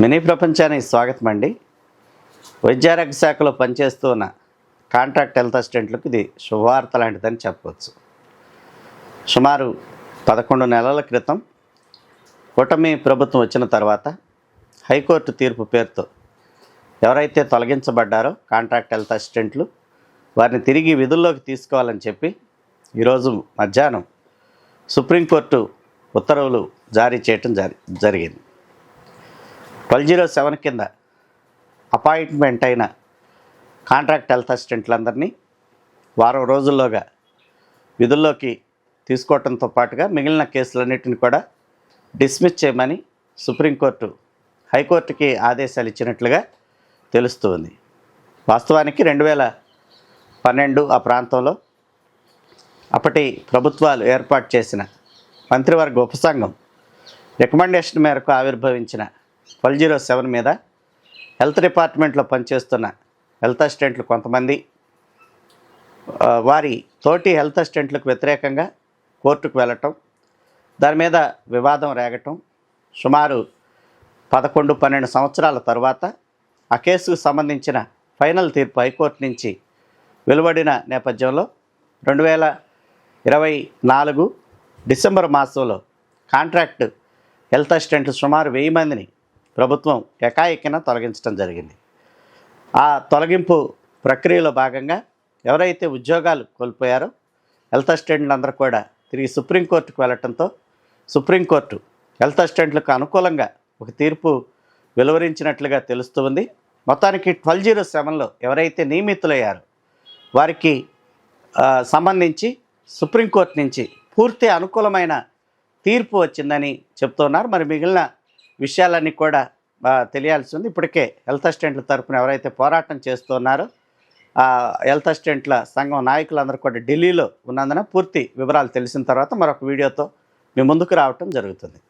Mini ప్రపంచానికి స్వాగతం అండి. వైద్యారోగ్య శాఖలో పనిచేస్తూ ఉన్న కాంట్రాక్ట్ హెల్త్ అసిస్టెంట్లకు ఇది శుభవార్త లాంటిదని చెప్పవచ్చు. సుమారు పదకొండు నెలల క్రితం కూటమి ప్రభుత్వం వచ్చిన తర్వాత హైకోర్టు తీర్పు పేరుతో ఎవరైతే తొలగించబడ్డారో కాంట్రాక్ట్ హెల్త్ అసిస్టెంట్లు వారిని తిరిగి విధుల్లోకి తీసుకోవాలని చెప్పి ఈరోజు మధ్యాహ్నం సుప్రీంకోర్టు ఉత్తర్వులు జారీ చేయటం జరిగింది. ట్వెల్వ్ జీరో సెవెన్ కింద అపాయింట్మెంట్ అయిన కాంట్రాక్ట్ హెల్త్ అసిస్టెంట్లందరినీ వారం రోజుల్లోగా విధుల్లోకి తీసుకోవడంతో పాటుగా మిగిలిన కేసులన్నింటిని కూడా డిస్మిస్ చేయమని సుప్రీంకోర్టు హైకోర్టుకి ఆదేశాలు ఇచ్చినట్లుగా తెలుస్తుంది. వాస్తవానికి రెండు వేల పన్నెండు ఆ ప్రాంతంలో అప్పటి ప్రభుత్వాలు ఏర్పాటు చేసిన మంత్రివర్గ ఉపసంఘం రికమెండేషన్ మేరకు ఆవిర్భవించిన ట్వెల్వ్ జీరో సెవెన్ మీద హెల్త్ డిపార్ట్మెంట్లో పనిచేస్తున్న హెల్త్ అసిస్టెంట్లు కొంతమంది వారి తోటి హెల్త్ అసిస్టెంట్లకు వ్యతిరేకంగా కోర్టుకు వెళ్ళటం దాని మీద వివాదం రేగటం సుమారు పదకొండు పన్నెండు సంవత్సరాల తర్వాత ఆ కేసుకు సంబంధించిన ఫైనల్ తీర్పు హైకోర్టు నుంచి వెలువడిన నేపథ్యంలో రెండు వేల ఇరవై నాలుగు డిసెంబర్ మాసంలో కాంట్రాక్ట్ హెల్త్ అసిస్టెంట్లు సుమారు వెయ్యి మందిని ప్రభుత్వం ఎకాఎకిన తొలగించడం జరిగింది. ఆ తొలగింపు ప్రక్రియలో భాగంగా ఎవరైతే ఉద్యోగాలు కోల్పోయారో హెల్త్ అసిస్టెంట్లు అందరూ కూడా తిరిగి సుప్రీంకోర్టుకు వెళ్ళటంతో సుప్రీంకోర్టు హెల్త్ అసిస్టెంట్లకు అనుకూలంగా ఒక తీర్పు వెలువరించినట్లుగా తెలుస్తుంది మొత్తానికి ట్వెల్వ్ జీరో సెవెన్లో ఎవరైతే నియమితులయ్యారో వారికి సంబంధించి సుప్రీంకోర్టు నుంచి పూర్తి అనుకూలమైన తీర్పు వచ్చిందని చెప్తున్నారు మరి మిగిలిన విషయాలన్నీ కూడా తెలియాల్సి ఉంది. ఇప్పటికే హెల్త్ అసిస్టెంట్ల తరపున ఎవరైతే పోరాటం చేస్తున్నారో ఆ హెల్త్ అసిస్టెంట్ల సంఘం నాయకులందరూ కూడా ఢిల్లీలో ఉన్నందున పూర్తి వివరాలు తెలిసిన తర్వాత మరొక వీడియోతో మీ ముందుకు రావటం జరుగుతుంది.